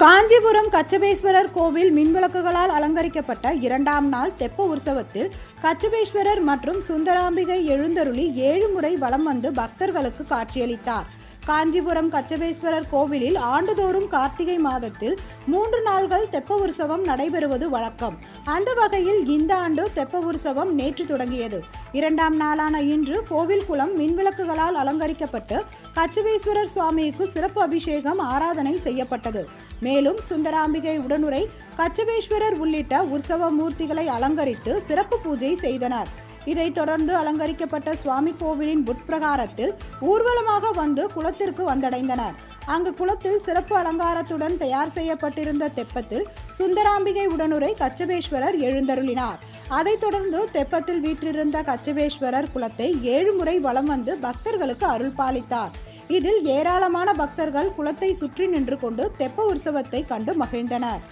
காஞ்சிபுரம் கச்சபேஸ்வரர் கோவில் மின்விளக்குகளால் அலங்கரிக்கப்பட்ட இரண்டாம் நாள் தெப்ப உற்சவத்தில் கச்சபேஸ்வரர் மற்றும் சுந்தராம்பிகை எழுந்தருளி ஏழு முறை வலம் வந்து பக்தர்களுக்கு காட்சியளித்தார். காஞ்சிபுரம் கச்சபேஸ்வரர் கோவிலில் ஆண்டுதோறும் கார்த்திகை மாதத்தில் மூன்று நாள்கள் தெப்ப உற்சவம் நடைபெறுவது வழக்கம். அந்த வகையில் இந்த ஆண்டு தெப்ப உற்சவம் நேற்று தொடங்கியது. இரண்டாம் நாளான இன்று கோவில் குளம் மின்விளக்குகளால் அலங்கரிக்கப்பட்டு கச்சபேஸ்வரர் சுவாமிக்கு சிறப்பு அபிஷேகம் ஆராதனை செய்யப்பட்டது. மேலும் சுந்தராம்பிகை உடனுரை கச்சபேஸ்வரர் உள்ளிட்ட உற்சவ மூர்த்திகளை அலங்கரித்து சிறப்பு பூஜை செய்தனர். இதைத் தொடர்ந்து அலங்கரிக்கப்பட்ட சுவாமி கோவிலின் உட்பிரகாரத்தில் ஊர்வலமாக வந்து குளத்திற்கு வந்தடைந்தனர். அங்கு குளத்தில் சிறப்பு அலங்காரத்துடன் தயார் செய்யப்பட்டிருந்த தெப்பத்தில் சுந்தராம்பிகை உடனுரை கச்சபேஸ்வரர் எழுந்தருளினார். அதைத் தொடர்ந்து தெப்பத்தில் வீற்றிருந்த கச்சபேஸ்வரர் குளத்தை ஏழு முறை வலம் வந்து பக்தர்களுக்கு அருள் பாலித்தார். இதில் ஏராளமான பக்தர்கள் குளத்தை சுற்றி நின்று கொண்டு தெப்ப உற்சவத்தை கண்டு மகிழ்ந்தனர்.